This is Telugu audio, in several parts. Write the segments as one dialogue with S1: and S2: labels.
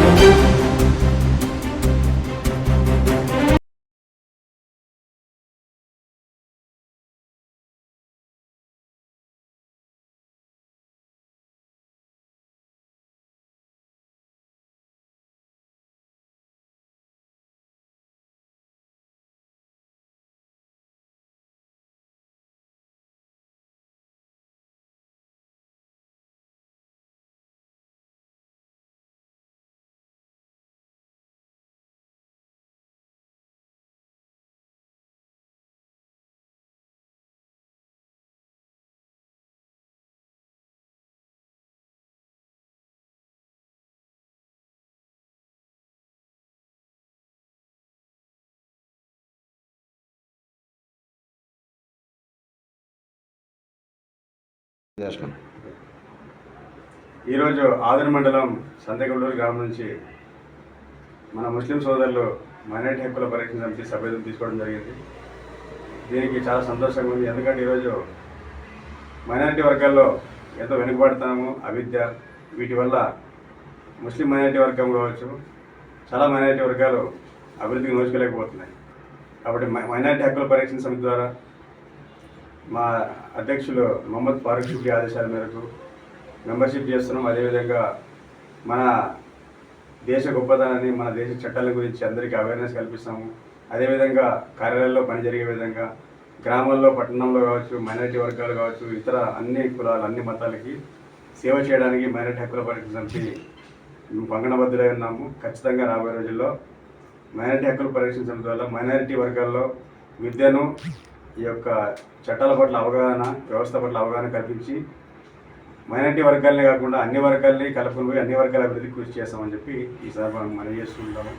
S1: thank you. చేస్తున్నాం
S2: ఈరోజు ఆదిరి మండలం సంతగూడూరు గ్రామం నుంచి మన ముస్లిం సోదరులు మైనార్టీ హక్కుల పరిరక్షణ సమితి సభ్యులు తీసుకోవడం జరిగింది. దీనికి చాలా సంతోషంగా ఉంది. ఎందుకంటే ఈరోజు మైనారిటీ వర్గాల్లో ఎంతో వెనుకబడతాము అవిద్య వీటి వల్ల ముస్లిం మైనారిటీ వర్గం కావచ్చు చాలా మైనారిటీ వర్గాలు అభివృద్ధికి నోచుకోలేకపోతున్నాయి. కాబట్టి మై- మైనారిటీ హక్కుల పరిరక్షణ సమితి ద్వారా మా అధ్యక్షులు మహమ్మద్ ఫారూక్ షుఫీ ఆదేశాల మేరకు మెంబర్షిప్ చేస్తున్నాం. అదేవిధంగా మన దేశ గొప్పతనాన్ని మన దేశ చట్టాల గురించి అందరికీ అవేర్నెస్ కల్పిస్తాము. అదేవిధంగా కార్యాలయాల్లో పని జరిగే విధంగా గ్రామాల్లో పట్టణంలో కావచ్చు మైనారిటీ వర్గాలు కావచ్చు ఇతర అన్ని కులాలు అన్ని మతాలకి సేవ చేయడానికి మైనారిటీ హక్కుల పరిరక్షణ సమితి మేము పంగనబద్దులై ఉన్నాము. ఖచ్చితంగా రాబోయే రోజుల్లో మైనారిటీ హక్కుల పరిరక్షణ సమితి వల్ల మైనారిటీ వర్గాల్లో విద్యను ఈ యొక్క చట్టాల పట్ల అవగాహన వ్యవస్థ పట్ల అవగాహన కల్పించి మైనారిటీ వర్గాలనే కాకుండా అన్ని వర్గాల్ని కలుపుకొని పోయి అన్ని వర్గాల అభివృద్ధికి కృషి చేస్తామని చెప్పి ఈ సందర్భంగా మనం చేస్తుంటాము.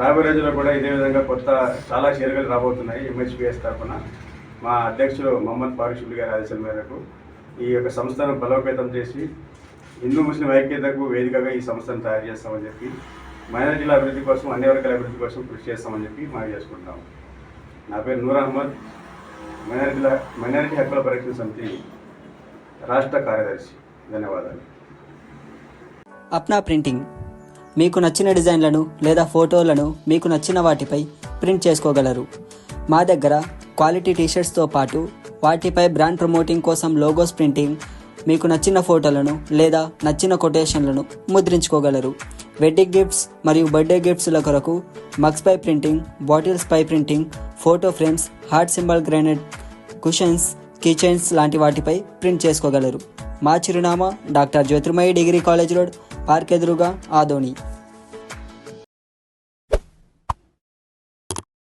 S2: రాబోయే రోజుల్లో కూడా ఇదే విధంగా కొత్త చాలా చర్యలు రాబోతున్నాయి ఎంహెచ్పిఎస్ తరఫున. మా అధ్యక్షుడు మహమ్మద్ పారిషుల్ గారి ఆదేశాల మేరకు ఈ యొక్క సంస్థను బలోపేతం చేసి హిందూ ముస్లిం ఐక్యతకు వేదికగా ఈ సంస్థను తయారు చేస్తామని చెప్పి మైనారిటీల అభివృద్ధి కోసం అన్ని వర్గాల అభివృద్ధి కోసం కృషి చేస్తామని చెప్పి మనం చేసుకుంటాం నా పేరు నూర్ అహ్మద్. మైనారిటీల మైనారిటీ హక్కుల పరిరక్షణ సమితి రాష్ట్ర కార్యదర్శి. ధన్యవాదాలు.
S3: అప్నా ప్రింటింగ్. మీకు నచ్చిన డిజైన్లను లేదా ఫోటోలను మీకు నచ్చిన వాటిపై ప్రింట్ చేసుకోగలరు. మా దగ్గర క్వాలిటీ టీషర్ట్స్తో పాటు వాటిపై బ్రాండ్ ప్రమోటింగ్ కోసం లోగోస్ ప్రింటింగ్ మీకు నచ్చిన ఫోటోలను లేదా నచ్చిన కొటేషన్లను ముద్రించుకోగలరు. వెడ్డింగ్ గిఫ్ట్స్ మరియు బర్త్డే గిఫ్ట్స్ల కొరకు మగ్స్ పై ప్రింటింగ్ బాటిల్స్ పై printing photo frames heart symbol granite cushions kitchens లాంటి వాటిపై ప్రింట్ చేసుకోగలరు. మా చిరునామా doctor Jyothirmayi degree college road park ఎదురుగా ఆదోని.